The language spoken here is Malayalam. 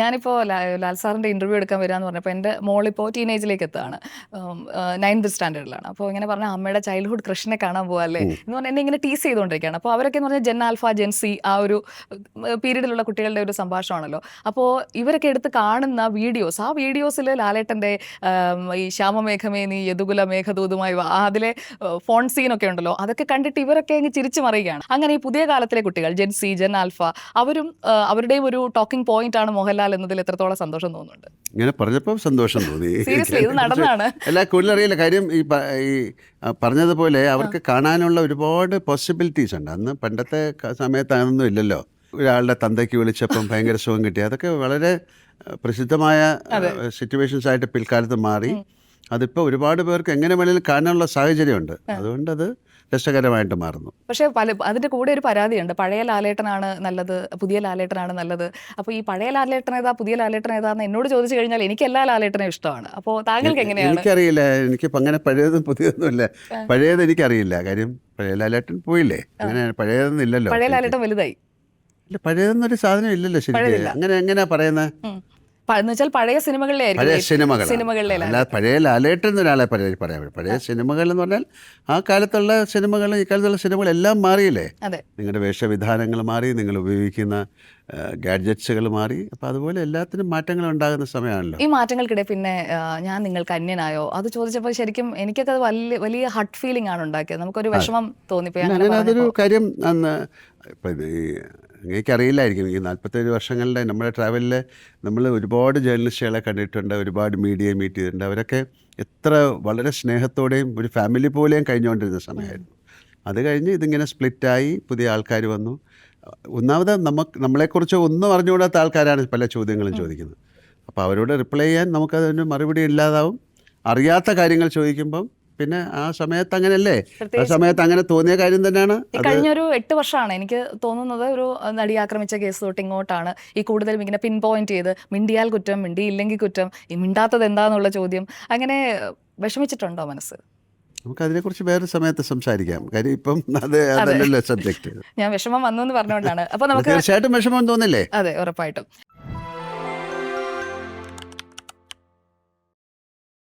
ഞാനിപ്പോൾ ലാൽ സാറിന്റെ ഇന്റർവ്യൂ എടുക്കാൻ വരാമെന്ന് പറഞ്ഞപ്പോൾ എന്റെ മോളിപ്പോൾ ടീനേജിലേക്ക് എത്തുകയാണ് നയൻത് സ്റ്റാൻഡേർഡിലാണ് അപ്പോൾ ഇങ്ങനെ പറഞ്ഞാൽ അമ്മയുടെ ചൈൽഡ്ഹുഡ് കൃഷ്ണനെ കാണാൻ പോകാല്ലേ എന്ന് പറഞ്ഞാൽ എന്നെ ഇങ്ങനെ ടീസ് ചെയ്തുകൊണ്ടിരിക്കുകയാണ് അപ്പോൾ അവരൊക്കെ എന്ന് പറഞ്ഞാൽ ജെൻ ആൽഫ ജെൻസി ആ ഒരു പീരീഡിലുള്ള കുട്ടികളുടെ ഒരു സംഭാഷണമാണല്ലോ. അപ്പോൾ ഇവരൊക്കെ എടുത്ത് കാണുന്ന വീഡിയോസ് ആ വീഡിയോസിൽ ലാലേട്ടന്റെ ഈ ശ്യാമമേഘമേ നീ യദുകുല മേഘദൂതുമായി വാ, അതിലെ ഫോൺ സീനൊക്കെ ഉണ്ടല്ലോ അതൊക്കെ കണ്ടിട്ട് ഇവരൊക്കെ അങ്ങ് ചിരിച്ചു മറിയുകയാണ്. അങ്ങനെ ഈ പുതിയ കാലത്തിലെ കുട്ടികൾ ജെൻസി ജെൻ ആൽഫ അവരും അവരുടെയും ഒരു ടോക്കിംഗ് പോയിന്റ് ആണ് മോഹൻലാൽ എന്നതിൽ എത്രത്തോളം സന്തോഷം തോന്നുന്നുണ്ട്? ഇങ്ങനെ പറഞ്ഞപ്പോൾ സന്തോഷം തോന്നി. നടന്നാണ്. അല്ല കൂടുതൽ അറിയില്ല. കാര്യം ഈ ഈ പറഞ്ഞതുപോലെ അവർക്ക് കാണാനുള്ള ഒരുപാട് പോസിബിലിറ്റീസ് ഉണ്ട്. അന്ന് പണ്ടത്തെ സമയത്ത് അതൊന്നും ഇല്ലല്ലോ. ഒരാളുടെ തന്തയ്ക്ക് വിളിച്ചപ്പം ഭയങ്കര സുഖം കിട്ടി. അതൊക്കെ വളരെ പ്രസിദ്ധമായ സിറ്റുവേഷൻസ് ആയിട്ട് പിൽക്കാലത്ത് മാറി. അതിപ്പോൾ ഒരുപാട് പേർക്ക് എങ്ങനെ വേണമെങ്കിലും കാണാനുള്ള സാഹചര്യമുണ്ട്. അതുകൊണ്ട് അത് രസകരമായിട്ട് മാറുന്നു. പക്ഷേ പല അതിന്റെ കൂടെ ഒരു പരാതിയുണ്ട്. പഴയ ലാലേട്ടനാണ് നല്ലത് പുതിയ ലാലേട്ടനാണ് നല്ലത്. അപ്പോൾ ഈ പഴയ ലാലേട്ടൻ ഏതാ പുതിയ ലാലേട്ടൻ ഏതാന്ന് എന്നോട് ചോദിച്ചു കഴിഞ്ഞാൽ എനിക്ക് എല്ലാ ലാലേട്ടനും ഇഷ്ടമാണ്. അപ്പോൾ താങ്കൾക്ക് എങ്ങനെയാണ്? എനിക്കറിയില്ല. എനിക്കിപ്പോൾ അങ്ങനെ പഴയതും പുതിയതൊന്നുമില്ല. പഴയത് എനിക്കറിയില്ല. കാര്യം പഴയ ലാലേട്ടൻ പോയില്ലേ? അങ്ങനെ പഴയതൊന്നും ഇല്ലല്ലോ പഴയ ലാലേട്ടൻ വലുതായി. ഇല്ല ഒരു സാധനം ഇല്ലല്ലോ ശരി അങ്ങനെ എങ്ങനെയാ പറയുന്നത് പഴയ സിനിമകളിലെ പഴയ സിനിമകൾ സിനിമകളിലെ അല്ല പഴയ ലാലേട്ടൻ എന്നൊരാളെ പറയാൻ പറയാൻ പഴയ സിനിമകൾ എന്ന് പറഞ്ഞാൽ ആ കാലത്തുള്ള സിനിമകൾ ഇക്കാലത്തുള്ള സിനിമകൾ എല്ലാം മാറിയില്ലേ? നിങ്ങളുടെ വേഷവിധാനങ്ങൾ മാറി നിങ്ങൾ ഉപയോഗിക്കുന്ന ഗാഡ്ജറ്റ്സുകൾ മാറി. അപ്പോൾ അതുപോലെ എല്ലാത്തിനും മാറ്റങ്ങൾ ഉണ്ടാകുന്ന സമയമാണല്ലോ. ഈ മാറ്റങ്ങൾക്കിടെ പിന്നെ ഞാൻ നിങ്ങൾക്ക് അന്യനായോ? അത് ചോദിച്ചപ്പോൾ ശരിക്കും എനിക്കൊക്കെ അത് വലിയ വലിയ ഹട്ട് ഫീലിംഗ് ആണ് ഉണ്ടാക്കിയത്. നമുക്കൊരു വിഷമം തോന്നിപ്പോയി അങ്ങനെ അതൊരു കാര്യം അന്ന് ഇപ്പം ഇത് എനിക്കറിയില്ലായിരിക്കും. ഈ നാൽപ്പത്തേഴ് വർഷങ്ങളുടെ നമ്മുടെ ട്രാവലിൽ നമ്മൾ ഒരുപാട് ജേർണലിസ്റ്റുകളെ കണ്ടിട്ടുണ്ട് ഒരുപാട് മീഡിയ മീറ്റ് ചെയ്തിട്ടുണ്ട്. അവരൊക്കെ എത്ര വളരെ സ്നേഹത്തോടെയും ഒരു ഫാമിലി പോലെയും കഴിഞ്ഞുകൊണ്ടിരുന്ന സമയമായിരുന്നു. അത് കഴിഞ്ഞ് ഇതിങ്ങനെ സ്പ്ലിറ്റായി പുതിയ ആൾക്കാർ വന്നു. ഒന്നാമത് നമുക്ക് നമ്മളെക്കുറിച്ച് ഒന്നും അറിഞ്ഞുകൂടാത്ത ആൾക്കാരാണ് പല ചോദ്യങ്ങളും ചോദിക്കുന്നത്. അപ്പോൾ അവരോട് റിപ്ലൈ ചെയ്യാൻ നമുക്കതിന് മറുപടി ഇല്ലാതാവും. അറിയാത്ത കാര്യങ്ങൾ ചോദിക്കുമ്പം പിന്നെ ആ സമയത്ത് അങ്ങനെയല്ലേ? ആ സമയത്ത് അങ്ങനെ തോന്നിയ കാര്യം തന്നെയാണ്. കഴിഞ്ഞൊരു എട്ട് വർഷമാണ്. എനിക്ക് തോന്നുന്നത് ഒരു നടി ആക്രമിച്ച കേസ് തൊട്ട് ഇങ്ങോട്ടാണ്. ഈ കൂടുതലും ഇങ്ങനെ പിൻ പോയിന്റ് ചെയ്ത് മിണ്ടിയാൽ കുറ്റം മിണ്ടിയില്ലെങ്കിൽ കുറ്റം ഈ മിണ്ടാത്തത് എന്താന്നുള്ള ചോദ്യം അങ്ങനെ വിഷമിച്ചിട്ടുണ്ടോ മനസ്സ്? നമുക്ക് അതിനെക്കുറിച്ച് വേറെ സമയത്ത് സംസാരിക്കാം. കാര്യം ഇപ്പം അത് അതല്ലല്ലോ സബ്ജക്റ്റ് ഞാൻ വിഷമം വന്നു എന്ന് പറഞ്ഞുകൊണ്ടാണ്. അപ്പൊ നമുക്ക് തീർച്ചയായിട്ടും വിഷമം തോന്നില്ലേ? അതെ ഉറപ്പായിട്ടും.